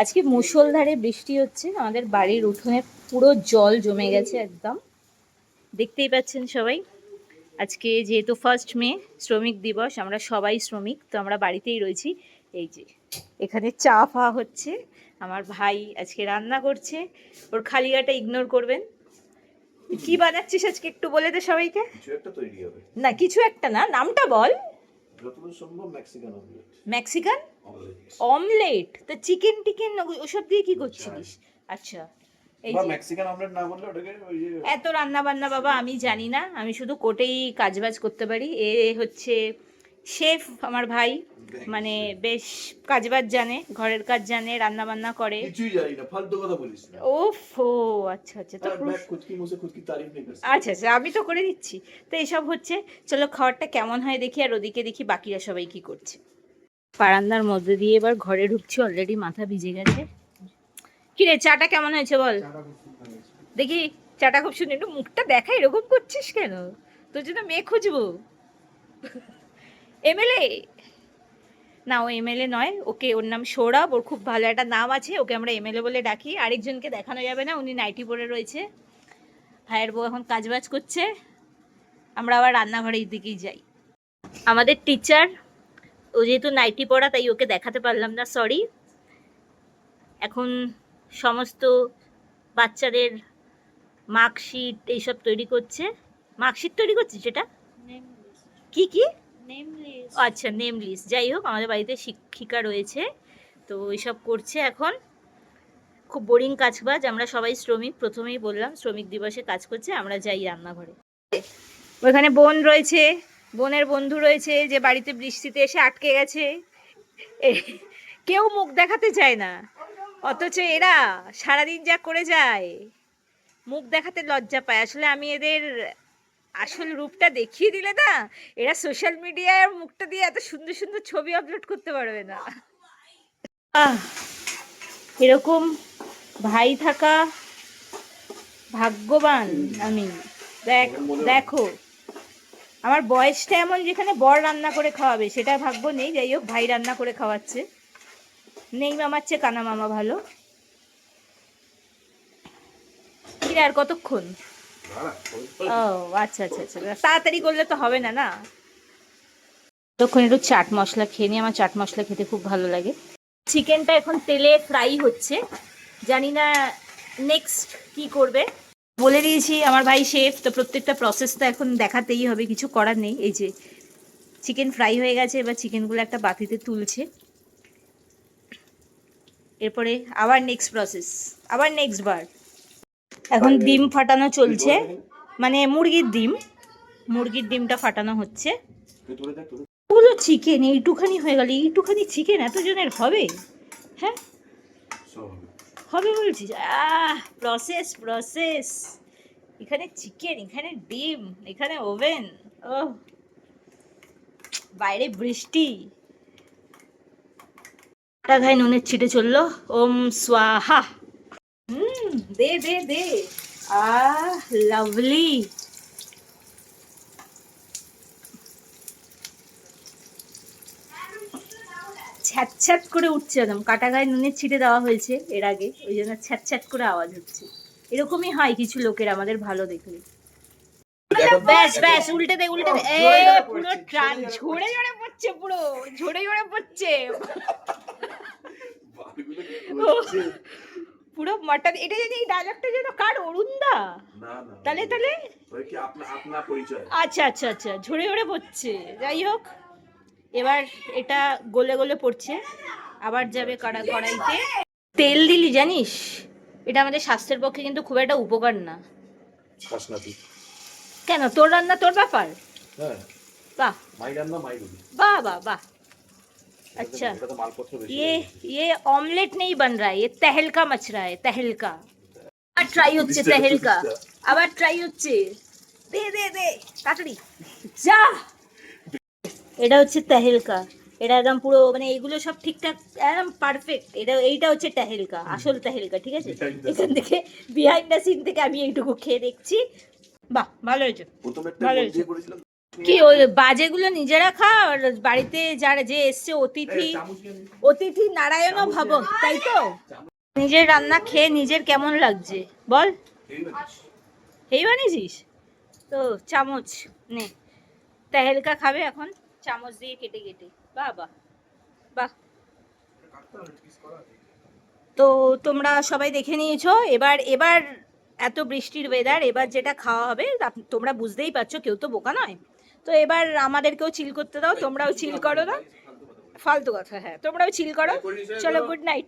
আজকে মুষলধারে বৃষ্টি হচ্ছে আমাদের বাড়ির উঠোনে পুরো জল জমে গেছে একদম। দেখতেই পাচ্ছেন সবাই আজকে যেহেতু ফার্স্ট মে শ্রমিক দিবস আমরা সবাই শ্রমিক তো আমরা বাড়িতেই রয়েছি। এই যে এখানে চা ফা হচ্ছে আমার ভাই আজকে রান্না করছে ওর খালিয়াটা ইগনোর করবেন। কি বানাচ্ছিস আজকে একটু বলে দে সবাইকে। না কিছু একটা না নামটা বল। সম্ভব মেক্সিকান মেক্সিকান অমলেট তা চিকেন টিকেন ওসব দিয়ে কি করছিলিস? আচ্ছা এই যে এত রান্না বান্না বাবা আমি জানি না। আমি শুধু কোটেই কাজবাজ করতে পারি। এ হচ্ছে শেফ আমার ভাই মানে বেশ কাজবাজ জানে ঘরের কাজ জানে রান্না বান্না করে। কিছুই জানি আচ্ছা আচ্ছা তো আচ্ছা আচ্ছা আমি তো করে দিচ্ছি। তো এসব হচ্ছে চলো খাবারটা কেমন হয় দেখি আর ওদিকে দেখি বাকিরা সবাই কি করছে। বারান্দার মধ্যে দিয়ে এবার ঘরে ঢুকছি অলরেডি মাথা ভিজে গেছে। কি রে চাটা কেমন হয়েছে বল? দেখি চাটা খুব সুন্দর। একটু মুখটা দেখা এরকম করছিস কেন? তোর জন্য মেয়ে খুঁজবো। এমএলএ? না ও এমএলএ নয় ওকে ওর নাম সৌরভ ওর খুব ভালো একটা নাম আছে ওকে আমরা এমএলএ বলে ডাকি। আরেকজনকে দেখানো যাবে না উনি নাইটি পরে রয়েছে। ভাইয়ের বউ এখন কাজবাজ করছে। আমরা আবার রান্নাঘরের দিকেই যাই। আমাদের টিচার ও যেহেতু নাইটি পড়া তাই ওকে দেখাতে পারলাম না সরি এখন সমস্ত বাচ্চাদের মার্কশিট এইসব তৈরি করছে। মার্কশিট তৈরি করছে সেটা? কি কি? ও আচ্ছা নেম লিস্ট যাই হোক আমাদের বাড়িতে শিক্ষিকা রয়েছে তো এইসব করছে এখন। খুব বোরিং কাজবাজ আমরা সবাই শ্রমিক প্রথমেই বললাম শ্রমিক দিবসে কাজ করছে আমরা যাই রান্নাঘরে। ওখানে বোন রয়েছে বোনের বন্ধু রয়েছে যে বাড়িতে বৃষ্টিতে এসে আটকে গেছে। কেউ মুখ দেখাতে চায় না। অথচ এরা সারাদিন যা করে যায়, মুখ দেখাতে লজ্জা পায়। আসলে আমি এদের আসল রূপটা দেখিয়ে দিলে না, এরা সোশ্যাল মিডিয়ায় মুখটা দিয়ে এত সুন্দর সুন্দর ছবি আপলোড করতে পারবে না। এরকম ভাই থাকা ভাগ্যবান আমি। দেখ, দেখো। আমার বয়সটা এমন যেখানে বর রান্না করে খাওয়াবে, সেটা ভাগ্য নেই। যাই হোক, ভাই রান্না করে খাওয়াচ্ছে। নেই মামার চেয়ে কানা মামা ভালো। আর কতক্ষণ? ও আচ্ছা আচ্ছা আচ্ছা। তাড়াতাড়ি করলে তো হবে না না? তখন একটু চাট মশলা খেয়ে নিই, আমার চাট মশলা খেতে খুব ভালো লাগে। চিকেনটা এখন তেলে ফ্রাই হচ্ছে। জানি না নেক্সট কি করবে। বলে দিয়েছি আমার ভাই শেফ তো প্রত্যেকটা প্রসেস তো এখন দেখাতেই হবে কিছু করার নেই। এই যে চিকেন ফ্রাই হয়ে গেছে এবার চিকেনগুলো একটা বাতিতে তুলছে। এরপরে আবার নেক্সট প্রসেস আবার নেক্সট বার এখন ডিম ফাটানো চলছে। মানে মুরগির ডিম মুরগির ডিমটা ফাটানো হচ্ছে। ওগুলো চিকেন এইটুখানি হয়ে গেল এইটুখানি চিকেন এতজনের হবে? হ্যাঁ? হবে বলছিস? প্রসেস প্রসেস এখানে চিকেন এখানে ডিম, এখানে ওভেন ও বাইরে বৃষ্টি। টা ঘাই নুনের ছিটে চলল। ওম স্বাহা। হুম, দে দে দে। আহ লাভলি ছ্যাট ছ্যাট করে উঠছে একদম। কাটা গায়ে নুনের ছিটে দেওয়া হয়েছে এর আগে। ওই জন্য ছ্যাট ছ্যাট করে আওয়াজ হচ্ছে। এরকমই হয় কিছু লোকের আমাদের ভালো দেখলে। ব্যাস ব্যাস উল্টে দে উল্টে দে। এ পুরো ট্রান ঝরে ঝরে পড়ছে। পুরো ঝরে ঝরে পড়ছে? পুরো মাটন। এটা যদি এই ডায়লগটা যেন কার অরুণদা? তাহলে তাহলে? ওই কি আপনা আপনা পরিচয়? আচ্ছা আচ্ছা আচ্ছা ঝরে ঝরে পড়ছে। যাই হোক। এবার এটা গলে গলে পড়ছে আবার যাবে কড়া কড়াইতে তেল দিলি জানিস এটা আমাদের স্বাস্থ্যের পক্ষে কিন্তু খুব একটা উপকার না খাস না তুই কেন তোর রান্না তোর ব্যাপার হ্যাঁ বাহ মাই রান্না মাই রুটি वाह वाह वाह अच्छा এটা তো মালপত্র বেশি ये ये ऑमलेट नहीं बन रहा है ये तहलका मच रहा है तहलका আবার ট্রাই হচ্ছে তেহেলকা আবার ট্রাই হচ্ছে দে দে দে তাড়াতাড়ি যা এটা হচ্ছে তেহেলকা। এটা একদম পুরো মানে এগুলো সব ঠিকঠাক একদম পারফেক্ট এটা এইটা হচ্ছে তেহেলকা আসল তেহেলকা ঠিক আছে? এখান থেকে বিহাইন্ড দ্য সিন থেকে আমি এইটুকু খেয়ে দেখছি। বাহ ভালো হয়েছে। ভালো হয়েছে। কি ওই বাজেগুলো নিজেরা খা আর বাড়িতে যারা যে এসছে অতিথি অতিথি নারায়ণ ভাব তাই তো? নিজের রান্না খেয়ে নিজের কেমন লাগছে? বল। এই বানিয়েছিস? তো চামচ নে। তেহেলকা খাবে এখন? চামচ দিয়ে কেটে কেটে। বাহ বাহ বাহ। তো তোমরা সবাই দেখে নিয়েছো এবার এবার এত বৃষ্টির ওয়েদার এবার যেটা খাওয়া হবে তোমরা বুঝতেই পারছ কেউ তো বোকা নয়। তো এবার আমাদেরকেও চিল করতে দাও তোমরাও চিল করো না। ফালতু কথা হ্যাঁ তোমরাও চিল করো। চলো গুড নাইট